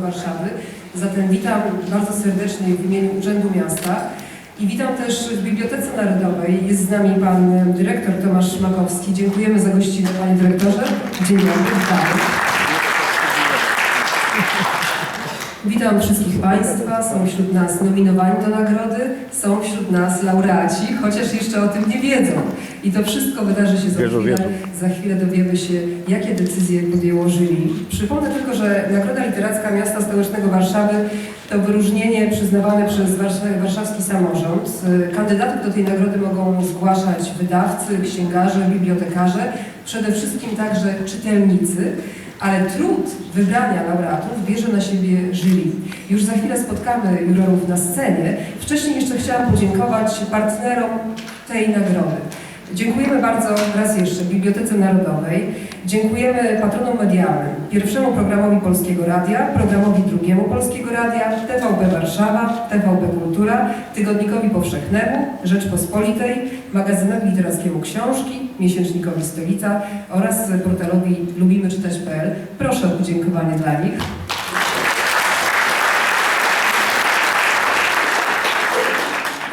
Warszawy. Zatem witam bardzo serdecznie w imieniu Urzędu Miasta i witam też w Bibliotece Narodowej. Jest z nami pan dyrektor Tomasz Makowski. Dziękujemy za gościnę, panie dyrektorze. Dzień dobry. Witam wszystkich Państwa. Są wśród nas nominowani do nagrody, są wśród nas laureaci, chociaż jeszcze o tym nie wiedzą. I to wszystko wydarzy się za chwilę. Za chwilę dowiemy się, jakie decyzje podjęło jury. Przypomnę tylko, że Nagroda Literacka Miasta Stołecznego Warszawy to wyróżnienie przyznawane przez Warsza- warszawski samorząd. Kandydatów do tej nagrody mogą zgłaszać wydawcy, księgarze, bibliotekarze, przede wszystkim także czytelnicy. Ale trud wybrania laureatów bierze na siebie jury. Już za chwilę spotkamy jurorów na scenie. Wcześniej jeszcze chciałam podziękować partnerom tej nagrody. Dziękujemy bardzo raz jeszcze Bibliotece Narodowej. Dziękujemy patronom medialnym. Pierwszemu programowi Polskiego Radia, programowi drugiemu Polskiego Radia, TVP Warszawa, TVP Kultura, Tygodnikowi Powszechnemu, Rzeczpospolitej, magazynowi literackiemu Książki, miesięcznikowi Stolica oraz portalowi lubimyczytać.pl. Proszę o podziękowanie dla nich.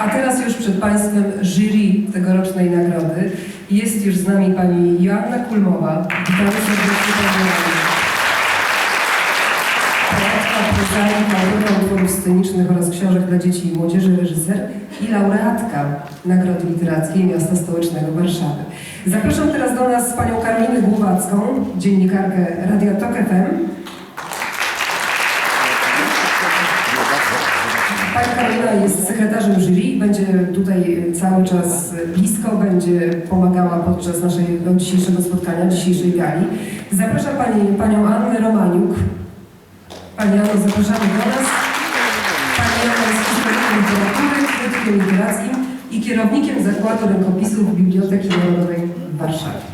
A teraz już przed Państwem jury tegorocznej nagrody. Jest już z nami pani Joanna Kulmowa. Witamy serdecznie. Poetka, prozaika, utworów scenicznych oraz książek dla dzieci i młodzieży, reżyser i laureatka Nagrody Literackiej Miasta Stołecznego Warszawy. Zapraszam teraz do nas panią Karolinę Głowacką, dziennikarkę Radia Tok FM. Pani Karolina jest sekretarzem jury, będzie tutaj cały czas blisko, będzie pomagała podczas naszego dzisiejszego spotkania, dzisiejszej gali. Zapraszam pani, panią Annę Romaniuk. Pani Anno, zapraszamy do nas. Pani Anna jest historykiem literatury, krytykiem literackim i kierownikiem Zakładu Rękopisów Biblioteki Narodowej w Warszawie.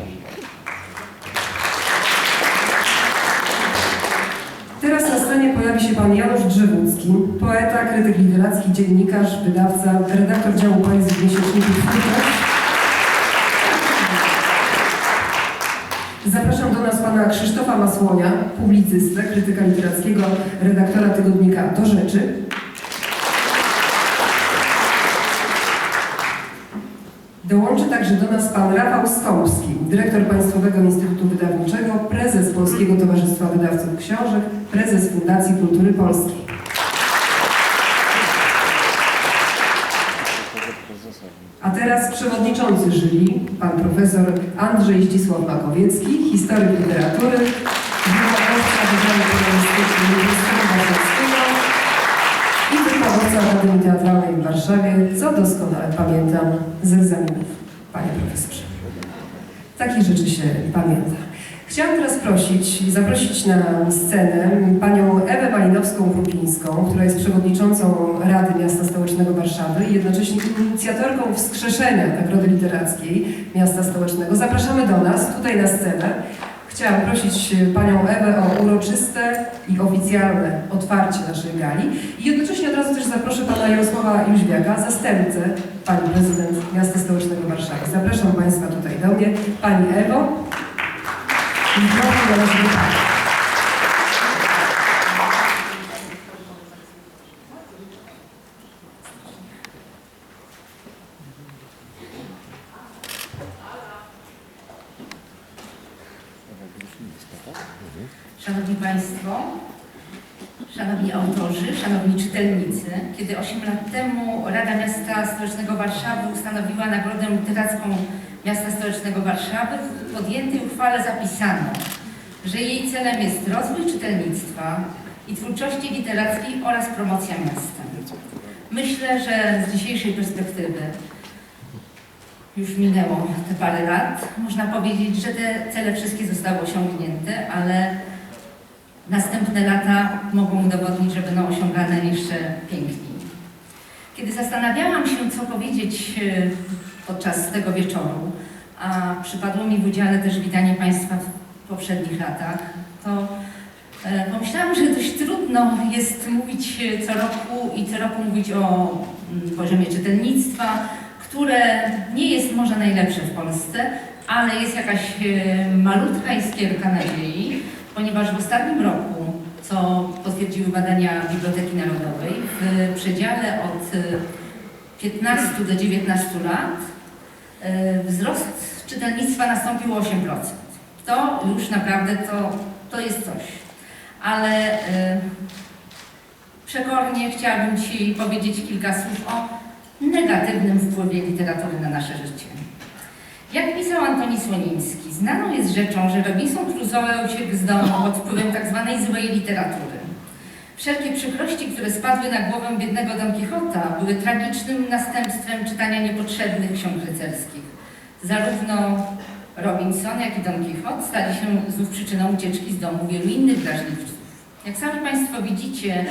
Teraz na scenie pojawi się pan Janusz Drzewucki, poeta, krytyk literacki, dziennikarz, wydawca, redaktor działu poezji w miesięczniku. Zapraszam do nas pana Krzysztofa Masłonia, publicystę, krytyka literackiego, redaktora tygodnika Do Rzeczy. Dołączy także do nas pan Rafał Skąpski, dyrektor Państwowego Instytutu Wydawniczego, prezes Polskiego Towarzystwa Wydawców Książek, prezes Fundacji Kultury Polskiej. A teraz przewodniczący jury, pan profesor Andrzej Zdzisław Makowiecki, historyk literatury, wykładowca Wydziału Polonistycznego Uniwersytetu Warszawskiego i wykładowca Akademii Teatralnej Warszawie, co doskonale pamiętam z egzaminów, panie profesorze. Takich rzeczy się pamięta. Chciałam teraz prosić, zaprosić na scenę panią Ewę Malinowską-Krupińską, która jest przewodniczącą Rady Miasta Stołecznego Warszawy i jednocześnie inicjatorką wskrzeszenia Nagrody Literackiej Miasta Stołecznego. Zapraszamy do nas, tutaj na scenę. Chciałam prosić panią Ewę o uroczyste i oficjalne otwarcie naszej gali i jednocześnie od razu też zaproszę pana Jarosława Jóźwiaka, zastępcę pani prezydent Miasta Stołecznego Warszawy. Zapraszam państwa tutaj do mnie. Pani Ewo, do pani. Szanowni Państwo, Szanowni autorzy, Szanowni czytelnicy, kiedy 8 lat temu Rada Miasta Stołecznego Warszawy ustanowiła Nagrodę Literacką Miasta Stołecznego Warszawy, w podjętej uchwale zapisano, że jej celem jest rozwój czytelnictwa i twórczości literackiej oraz promocja miasta. Myślę, że z dzisiejszej perspektywy już minęło te parę lat. Można powiedzieć, że te cele wszystkie zostały osiągnięte, ale następne lata mogą udowodnić, że będą osiągane jeszcze piękniej. Kiedy zastanawiałam się, co powiedzieć e, podczas tego wieczoru, a przypadło mi w udziale też witanie Państwa w poprzednich latach, to e, pomyślałam, że dość trudno jest mówić e, co roku i co roku mówić o mm, poziomie czytelnictwa, które nie jest może najlepsze w Polsce, ale jest jakaś malutka iskierka nadziei, ponieważ w ostatnim roku co potwierdziły badania Biblioteki Narodowej. W przedziale od y, 15 do 19 lat y, wzrost czytelnictwa nastąpił o 8%. To już naprawdę to, to jest coś. Ale y, przekornie chciałabym Ci powiedzieć kilka słów o negatywnym wpływie literatury na nasze życie. Jak pisał Antoni Słonimski, znaną jest rzeczą, że Robinson Crusoe uciekł z domu pod wpływem tzw. złej literatury. Wszelkie przykrości, które spadły na głowę biednego Don Quixota, były tragicznym następstwem czytania niepotrzebnych ksiąg rycerskich. Zarówno Robinson, jak i Don Quixote stali się znów przyczyną ucieczki z domu wielu innych wrażliwców. Jak sami Państwo widzicie,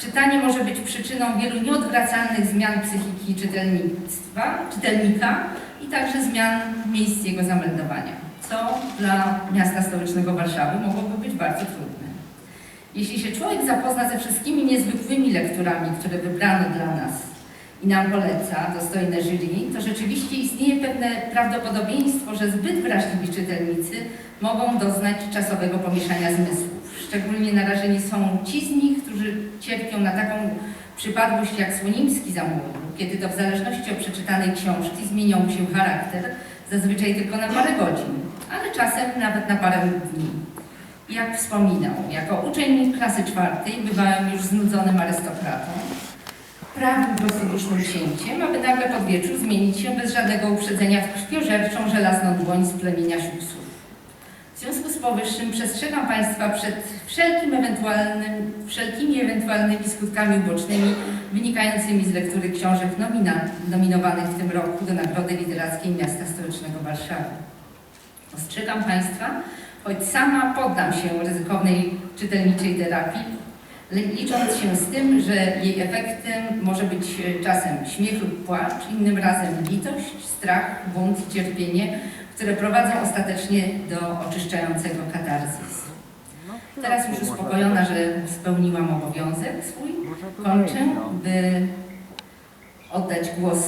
czytanie może być przyczyną wielu nieodwracalnych zmian psychiki czytelnictwa, czytelnika i także zmian miejsc jego zameldowania, co dla miasta stołecznego Warszawy mogłoby być bardzo trudne. Jeśli się człowiek zapozna ze wszystkimi niezwykłymi lekturami, które wybrano dla nas i nam poleca dostojne jury, to rzeczywiście istnieje pewne prawdopodobieństwo, że zbyt wrażliwi czytelnicy mogą doznać czasowego pomieszania zmysłów. Szczególnie narażeni są ci z nich, którzy cierpią na taką przypadłość jak Słonimski za kiedy to w zależności od przeczytanej książki zmieniał mu się charakter, zazwyczaj tylko na parę godzin, ale czasem nawet na parę dni. Jak wspominał, jako uczeń klasy czwartej bywałem już znudzonym arystokratą, prawym prostodusznym księciem, aby nagle pod wieczór zmienić się bez żadnego uprzedzenia w krwiożerczą żelazną dłoń z plemienia siuksów. W związku z powyższym przestrzegam Państwa przed wszelkim ewentualnym, wszelkimi ewentualnymi skutkami ubocznymi wynikającymi z lektury książek nominowanych w tym roku do Nagrody Literackiej Miasta Stołecznego Warszawy. Ostrzegam Państwa, choć sama poddam się ryzykownej czytelniczej terapii, licząc się z tym, że jej efektem może być e, czasem śmiech lub płacz, innym razem litość, strach, bunt cierpienie, które prowadzą ostatecznie do oczyszczającego katarzis. Teraz już uspokojona, że spełniłam obowiązek swój, kończę, by oddać głos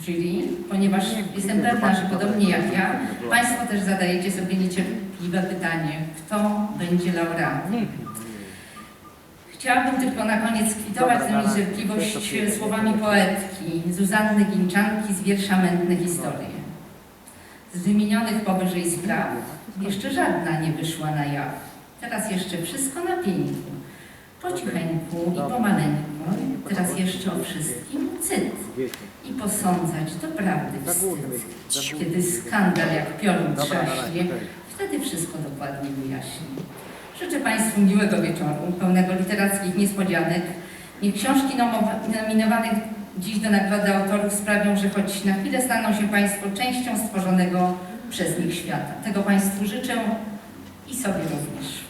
jury, ponieważ jestem pewna, że podobnie jak ja, Państwo też zadajecie sobie niecierpliwe pytanie, kto będzie laureatem. Chciałabym tylko na koniec kwitować tę niecierpliwość słowami poetki Zuzanny Ginczanki z wiersza Mętne historie. Z wymienionych powyżej spraw jeszcze żadna nie wyszła na jaw. Teraz jeszcze wszystko na piękku. Po cicheńku i pomaleńku. Teraz jeszcze o wszystkim cyt. I posądzać to prawdy wstyd. Kiedy skandal jak piorun trzaśnie, wtedy wszystko dokładnie wyjaśni. Życzę Państwu miłego wieczoru, pełnego literackich niespodzianek. Niech książki nominowanych dziś do Nagrody Autorów sprawią, że choć na chwilę staną się Państwo częścią stworzonego przez nich świata. Tego Państwu życzę i sobie również.